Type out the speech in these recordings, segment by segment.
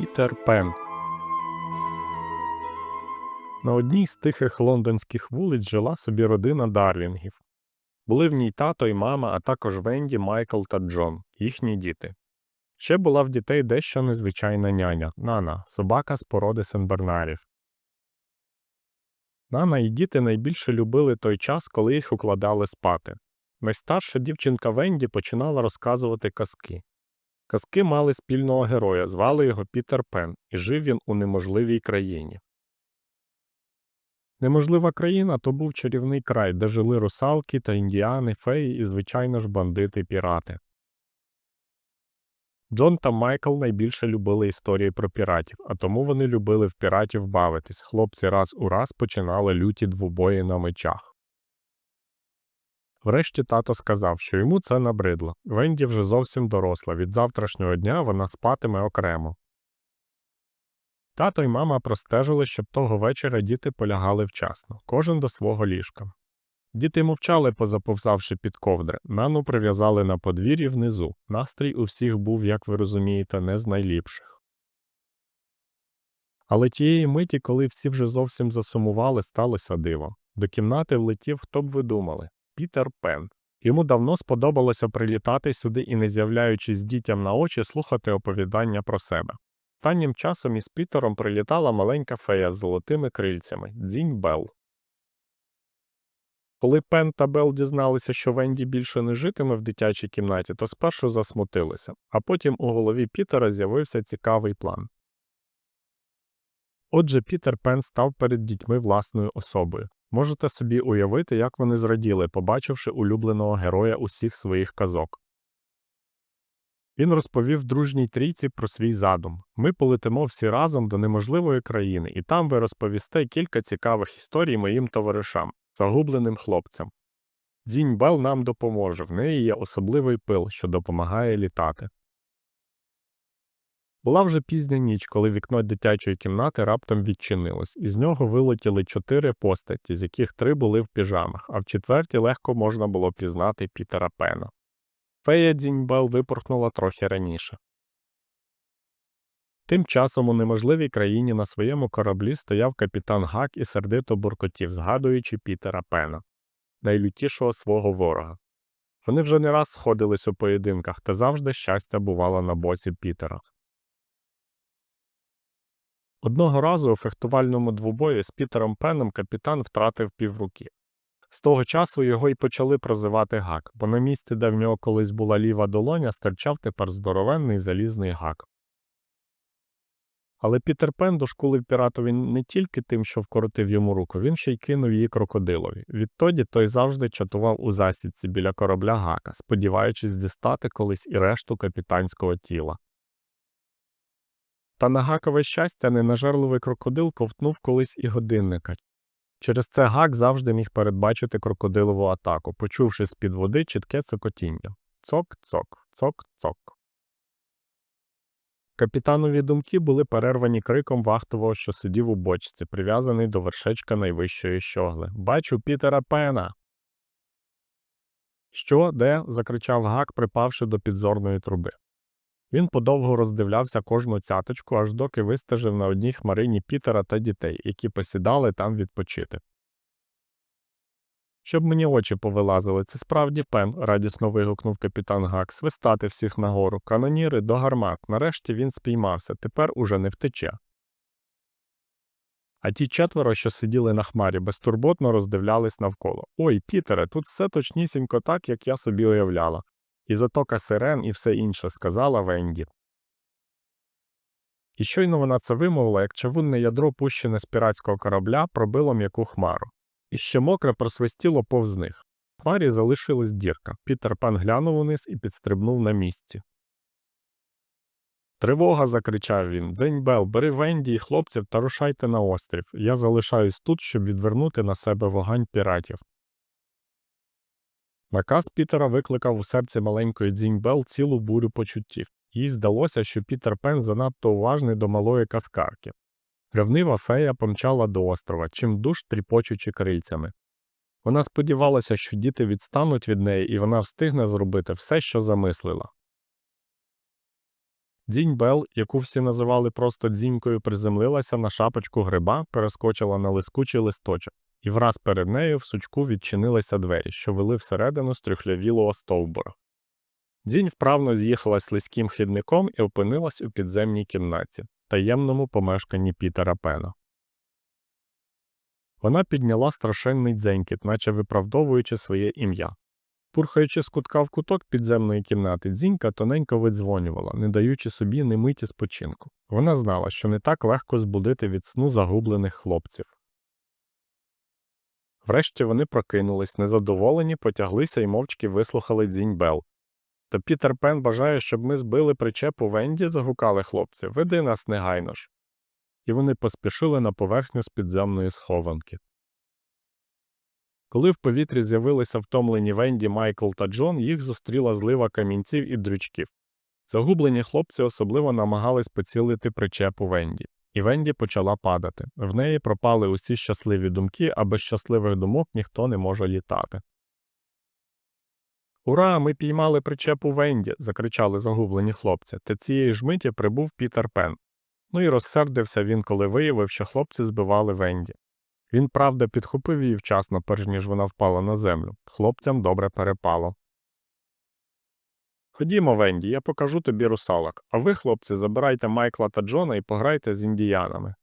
Пітер Пен. На одній з тихих лондонських вулиць жила собі родина Дарлінгів. Були в ній тато і мама, а також Венді, Майкл та Джон, їхні діти. Ще була в дітей дещо незвичайна няня Нана, собака з породи Сенбернарів. Нана і діти найбільше любили той час, коли їх укладали спати. Найстарша дівчинка Венді починала розказувати казки. Казки мали спільного героя, звали його Пітер Пен, і жив він у неможливій країні. Неможлива країна то був чарівний край, де жили русалки та індіани, феї і, звичайно ж, бандити-пірати. Джон та Майкл найбільше любили історії про піратів, а тому вони любили в піратів бавитись. Хлопці раз у раз починали люті двобої на мечах. Врешті тато сказав, що йому це набридло. Венді вже зовсім доросла. Від завтрашнього дня вона спатиме окремо. Тато й мама простежили, щоб того вечора діти полягали вчасно, кожен до свого ліжка. Діти мовчали, позаповзавши під ковдри, нану прив'язали на подвір'ї внизу. Настрій у всіх був, як ви розумієте, не з найліпших. Але тієї миті, коли всі вже зовсім засумували, сталося диво. До кімнати влетів, хто б ви думали, Пітер Пен. Йому давно сподобалося прилітати сюди і, не з'являючись дітям на очі, слухати оповідання про себе. Останнім часом із Пітером прилітала маленька фея з золотими крильцями Дзінь Белл. Коли Пен та Белл дізналися, що Венді більше не житиме в дитячій кімнаті, то спершу засмутилися, а потім у голові Пітера з'явився цікавий план. Отже, Пітер Пен став перед дітьми власною особою. Можете собі уявити, як вони зраділи, побачивши улюбленого героя усіх своїх казок. Він розповів дружній трійці про свій задум. Ми полетимо всі разом до неможливої країни, і там ви розповісте кілька цікавих історій моїм товаришам, загубленим хлопцям. Дзінь Бел нам допоможе, в неї є особливий пил, що допомагає літати. Була вже пізня ніч, коли вікно дитячої кімнати раптом відчинилось, і з нього вилетіли чотири постаті, з яких три були в піжамах, а в четвертій легко можна було пізнати Пітера Пена. Фея Дзіньбел випорхнула трохи раніше. Тим часом у неможливій країні на своєму кораблі стояв капітан Гак і сердито буркотів, згадуючи Пітера Пена, найлютішого свого ворога. Вони вже не раз сходились у поєдинках, та завжди щастя бувало на боці Пітера. Одного разу у фехтувальному двобої з Пітером Пеном капітан втратив півруки. З того часу його й почали прозивати гак, бо на місці, де в нього колись була ліва долоня, стирчав тепер здоровенний залізний гак. Але Пітер Пен дошкулив піратові не тільки тим, що вкоротив йому руку, він ще й кинув її крокодилові. Відтоді той завжди чатував у засідці біля корабля гака, сподіваючись дістати колись і решту капітанського тіла. Та на гакове щастя ненажерливий крокодил ковтнув колись і годинника. Через це гак завжди міг передбачити крокодилову атаку, почувши з-під води чітке цокотіння. Цок-цок, цок-цок. Капітанові думки були перервані криком вахтового, що сидів у бочці, прив'язаний до вершечка найвищої щогли. Бачу Пітера Пена. Що, де? закричав гак, припавши до підзорної труби. Він подовго роздивлявся кожну цяточку, аж доки вистежив на одній хмарині Пітера та дітей, які посідали там відпочити. Щоб мені очі повилазили, це справді пен, радісно вигукнув капітан Гак, свистати всіх нагору, каноніри до гармат. Нарешті він спіймався, тепер уже не втече. А ті четверо, що сиділи на хмарі, безтурботно роздивлялись навколо. Ой, Пітере, тут все точнісінько так, як я собі уявляла. І затока сирен і все інше, сказала Венді. І щойно вона це вимовила, як чавунне ядро, пущене з піратського корабля, пробило м'яку хмару. І ще мокре просвистіло повз них. В хмарі залишилась дірка. Пітер Пен глянув униз і підстрибнув на місці. Тривога. закричав він. Дзеньбел, бери Венді і хлопців та рушайте на острів. Я залишаюсь тут, щоб відвернути на себе вогонь піратів. Наказ Пітера викликав у серці маленької Дзіньбел цілу бурю почуттів. Їй здалося, що Пітер Пен занадто уважний до малої каскарки. Ревнива фея помчала до острова, чим душ тріпочучи крильцями. Вона сподівалася, що діти відстануть від неї, і вона встигне зробити все, що замислила. Дзінь Бел, яку всі називали просто дзінькою, приземлилася на шапочку гриба, перескочила на лискучий листочок, і враз перед нею в сучку відчинилися двері, що вели всередину стрюхлявілого стовбура. Дзінь вправно з'їхала слизьким хідником і опинилась у підземній кімнаті, таємному помешканні Пітера Пена. Вона підняла страшенний дзенькіт, наче виправдовуючи своє ім'я. Пурхаючи з кутка в куток підземної кімнати, дзінька тоненько видзвонювала, не даючи собі ні миті спочинку. Вона знала, що не так легко збудити від сну загублених хлопців. Врешті вони прокинулись, незадоволені, потяглися і мовчки вислухали дзінь Бел. То Пітер Пен бажає, щоб ми збили причепу Венді, загукали хлопці. Веди нас негайно ж. І вони поспішили на поверхню з підземної схованки. Коли в повітрі з'явилися втомлені Венді, Майкл та Джон, їх зустріла злива камінців і дрючків. Загублені хлопці особливо намагались поцілити причепу Венді, і Венді почала падати. В неї пропали усі щасливі думки, а без щасливих думок ніхто не може літати. Ура, ми піймали причепу Венді. закричали загублені хлопці, та цієї ж миті прибув Пітер Пен. Ну і розсердився він, коли виявив, що хлопці збивали Венді. Він, правда, підхопив її вчасно, перш ніж вона впала на землю. Хлопцям добре перепало. Ходімо, Венді, я покажу тобі русалок, а ви, хлопці, забирайте Майкла та Джона і пограйте з індіянами.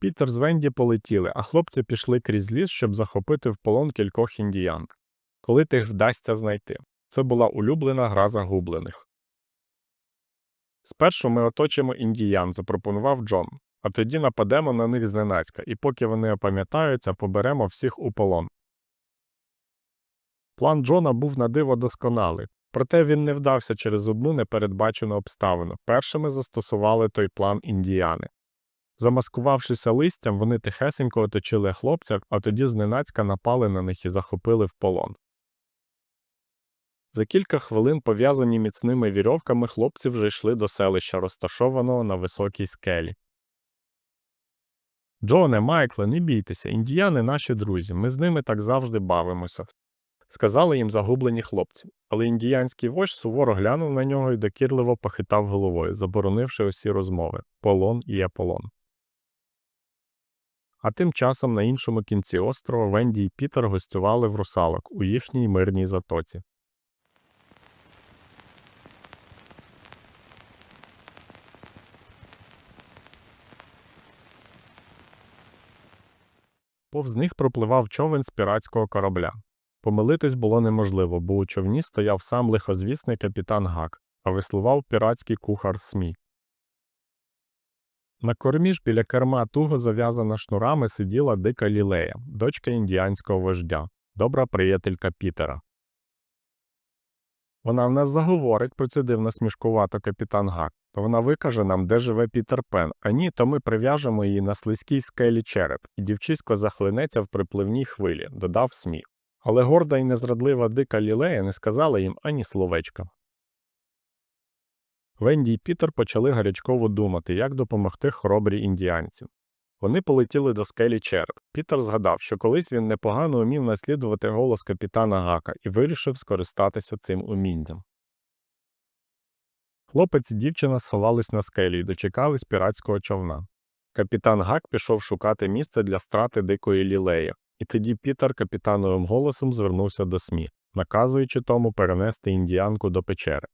Пітер з Венді полетіли, а хлопці пішли крізь ліс, щоб захопити в полон кількох індіян. Коли тих вдасться знайти. Це була улюблена гра загублених. Спершу ми оточимо індіян, запропонував Джон, а тоді нападемо на них зненацька, і поки вони опам'ятаються, поберемо всіх у полон. План Джона був на диво досконалий, проте він не вдався через одну непередбачену обставину. Першими застосували той план індіяни. Замаскувавшися листям, вони тихесенько оточили хлопця, а тоді зненацька напали на них і захопили в полон. За кілька хвилин, пов'язані міцними вірьовками, хлопці вже йшли до селища, розташованого на високій скелі. Джоне, Майкле, не бійтеся, індіяни наші друзі, ми з ними так завжди бавимося, сказали їм загублені хлопці, але індіянський вождь суворо глянув на нього і докірливо похитав головою, заборонивши усі розмови полон і аполон. А тим часом на іншому кінці острова Венді і Пітер гостювали в русалок у їхній мирній затоці. Повз них пропливав човен з піратського корабля. Помилитись було неможливо, бо у човні стояв сам лихозвісний капітан Гак, а веслував піратський кухар СМІ. На кормі ж біля керма туго зав'язана шнурами сиділа дика лілея, дочка індіанського вождя, добра приятелька Пітера. Вона в нас заговорить, процідив насмішкувато капітан Гак. То вона викаже нам, де живе Пітер Пен, а ні, то ми прив'яжемо її на слизькій скелі череп, і дівчисько захлинеться в припливній хвилі, додав сміх. Але горда і незрадлива дика лілея не сказала їм ані словечка. Венді й Пітер почали гарячково думати, як допомогти хоробрій індіанці. Вони полетіли до скелі череп. Пітер згадав, що колись він непогано умів наслідувати голос капітана Гака і вирішив скористатися цим умінням. Хлопець і дівчина сховались на скелі і дочекались піратського човна. Капітан Гак пішов шукати місце для страти дикої лілеї, і тоді Пітер капітановим голосом звернувся до СМІ, наказуючи тому перенести індіанку до печери.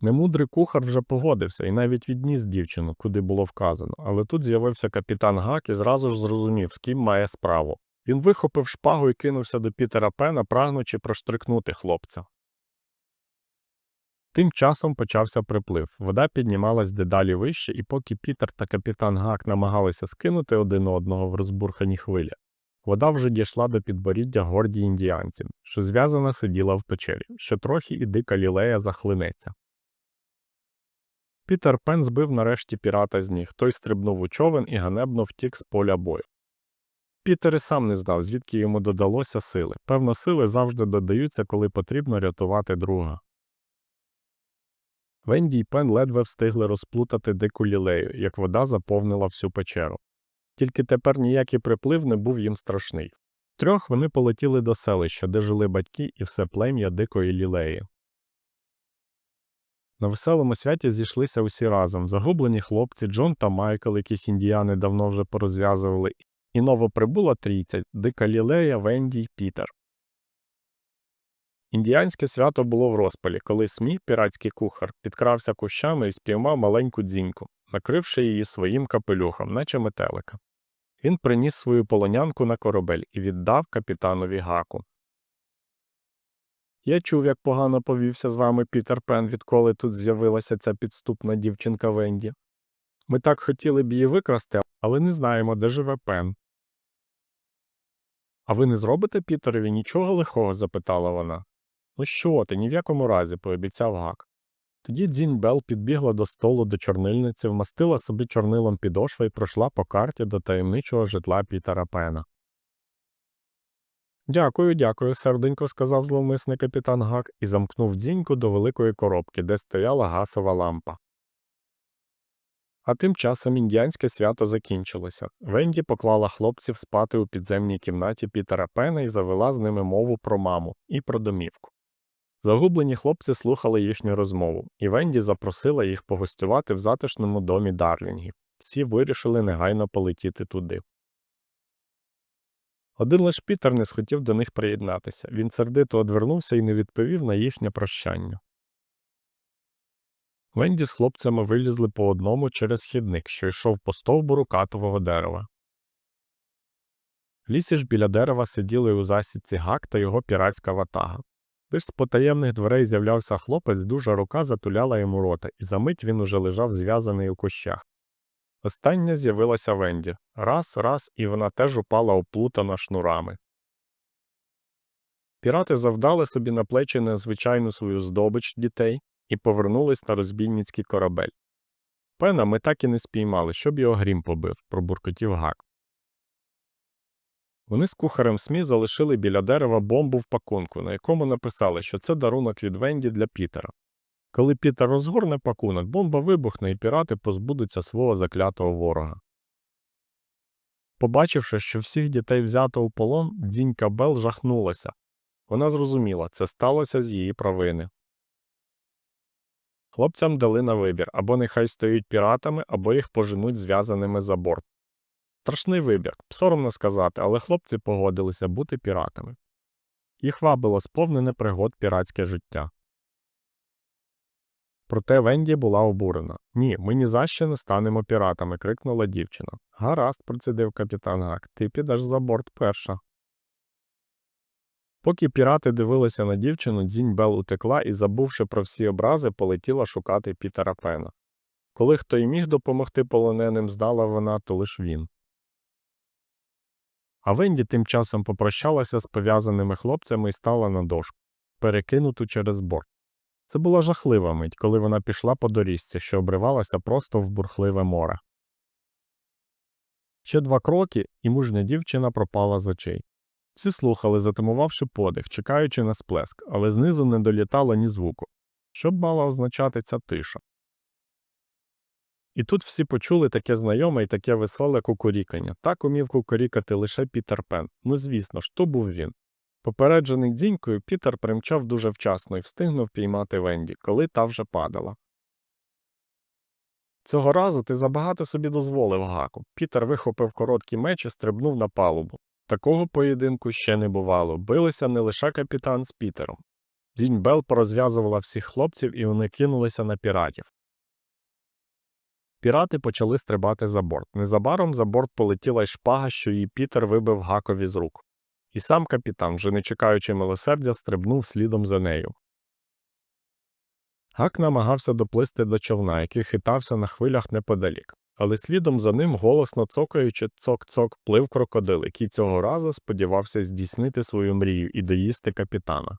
Немудрий кухар вже погодився і навіть відніс дівчину, куди було вказано, але тут з'явився капітан Гак і зразу ж зрозумів, з ким має справу. Він вихопив шпагу і кинувся до Пітера Пена, прагнучи проштрикнути хлопця. Тим часом почався приплив. Вода піднімалась дедалі вище, і поки Пітер та капітан Гак намагалися скинути один одного в розбурхані хвилі, вода вже дійшла до підборіддя горді індіанців, що зв'язана сиділа в печері, що трохи і дика лілея захлинеться. Пітер Пен збив нарешті пірата з ніг, той стрибнув у човен і ганебно втік з поля бою. Пітер і сам не знав, звідки йому додалося сили. Певно, сили завжди додаються, коли потрібно рятувати друга. Венді й Пен ледве встигли розплутати дику лілею, як вода заповнила всю печеру. Тільки тепер ніякий приплив не був їм страшний. Трьох вони полетіли до селища, де жили батьки і все плем'я дикої лілеї. На веселому святі зійшлися усі разом загублені хлопці Джон та Майкл, яких індіяни давно вже порозв'язували, і новоприбула трійця Дика Лілея, Венді й Пітер. Індіанське свято було в розпалі, коли Смі, піратський кухар, підкрався кущами і спіймав маленьку дзіньку, накривши її своїм капелюхом, наче метелика. Він приніс свою полонянку на корабель і віддав капітанові гаку. Я чув, як погано повівся з вами Пітер Пен, відколи тут з'явилася ця підступна дівчинка Венді. Ми так хотіли б її викрасти, але не знаємо, де живе Пен. А ви не зробите Пітерові нічого лихого? запитала вона. Ну що ти, ні в якому разі, пообіцяв гак. Тоді Дзінь Бел підбігла до столу до чорнильниці, вмастила собі чорнилом підошва і пройшла по карті до таємничого житла Пітера Пена. Дякую, дякую, серденько, сказав зловмисний капітан Гак і замкнув дзіньку до великої коробки, де стояла гасова лампа. А тим часом індіанське свято закінчилося. Венді поклала хлопців спати у підземній кімнаті Пітера Пена і завела з ними мову про маму і про домівку. Загублені хлопці слухали їхню розмову, і Венді запросила їх погостювати в затишному домі Дарлінгів. Всі вирішили негайно полетіти туди. Один лиш Пітер не схотів до них приєднатися. Він сердито одвернувся і не відповів на їхнє прощання. Венді з хлопцями вилізли по одному через хідник, що йшов по стовбуру катового дерева. В лісі ж біля дерева сиділи у засідці гак та його піратська ватага. Лиш з потаємних дверей з'являвся хлопець, дуже рука затуляла йому рота, і за мить він уже лежав зв'язаний у кущах. Остання з'явилася Венді. Раз, раз, і вона теж упала оплутана шнурами. Пірати завдали собі на плечі незвичайну свою здобич дітей і повернулись на розбійницький корабель. Пена ми так і не спіймали, щоб його грім побив, пробуркотів гак. Вони з кухарем СМІ залишили біля дерева бомбу в пакунку, на якому написали, що це дарунок від Венді для Пітера. Коли Пітер розгорне пакунок, бомба вибухне і пірати позбудуться свого заклятого ворога. Побачивши, що всіх дітей взято у полон, дзінька Бел жахнулася. Вона зрозуміла, це сталося з її провини. Хлопцям дали на вибір або нехай стоять піратами, або їх поженуть зв'язаними за борт. Страшний вибір, соромно сказати, але хлопці погодилися бути піратами. Їх вабило сповнене пригод піратське життя. Проте Венді була обурена. Ні, ми ні за що не станемо піратами, крикнула дівчина. Гаразд, процідив капітан Гак, ти підеш за борт перша. Поки пірати дивилися на дівчину, Дзінь Бел утекла і, забувши про всі образи, полетіла шукати Пітера Пена. Коли хто й міг допомогти полоненим, здала вона, то лиш він. А Венді тим часом попрощалася з пов'язаними хлопцями і стала на дошку, перекинуту через борт. Це була жахлива мить, коли вона пішла по доріжці, що обривалася просто в бурхливе море. Ще два кроки, і мужня дівчина пропала з очей. Всі слухали, затамувавши подих, чекаючи на сплеск, але знизу не долітало ні звуку. Що б мала означати ця тиша? І тут всі почули таке знайоме і таке веселе кукурікання. Так умів кукурікати лише Пітер Пен. Ну звісно ж, то був він. Попереджений дзінькою, Пітер примчав дуже вчасно і встигнув піймати Венді, коли та вже падала. Цього разу ти забагато собі дозволив гаку. Пітер вихопив короткий меч і стрибнув на палубу. Такого поєдинку ще не бувало. Билися не лише капітан з Пітером. Дзінь Бел порозв'язувала всіх хлопців і вони кинулися на піратів. Пірати почали стрибати за борт. Незабаром за борт полетіла й шпага, що її Пітер вибив гакові з рук. І сам капітан, вже не чекаючи милосердя, стрибнув слідом за нею. Гак намагався доплисти до човна, який хитався на хвилях неподалік, але слідом за ним, голосно цокаючи цок-цок, плив крокодил, який цього разу сподівався здійснити свою мрію і доїсти капітана.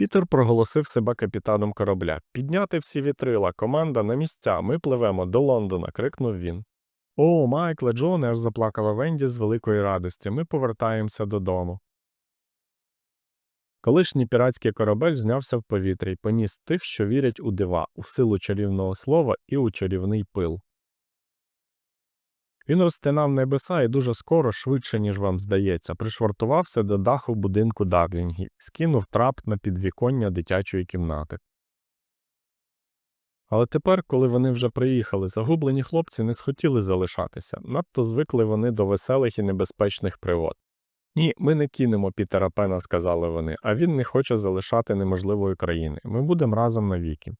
Пітер проголосив себе капітаном корабля. Підняти всі вітрила, команда на місця, ми пливемо до Лондона, крикнув він. О, Майкле, Джоне, аж заплакала Венді з великої радості. Ми повертаємося додому. Колишній піратський корабель знявся в повітря і поніс тих, що вірять у дива, у силу чарівного слова і у чарівний пил. Він розтинав небеса і дуже скоро, швидше, ніж вам здається, пришвартувався до даху будинку Даглінгів, скинув трап на підвіконня дитячої кімнати. Але тепер, коли вони вже приїхали, загублені хлопці не схотіли залишатися, надто звикли вони до веселих і небезпечних пригод. Ні, ми не кинемо Пітера Пена, сказали вони, а він не хоче залишати неможливої країни. Ми будемо разом навіки.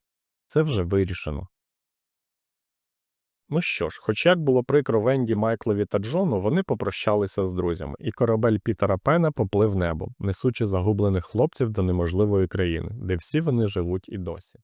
Це вже вирішено. Ну що ж, хоч як було прикро Венді, Майклові та Джону, вони попрощалися з друзями, і корабель Пітера Пена поплив небом, несучи загублених хлопців до неможливої країни, де всі вони живуть і досі.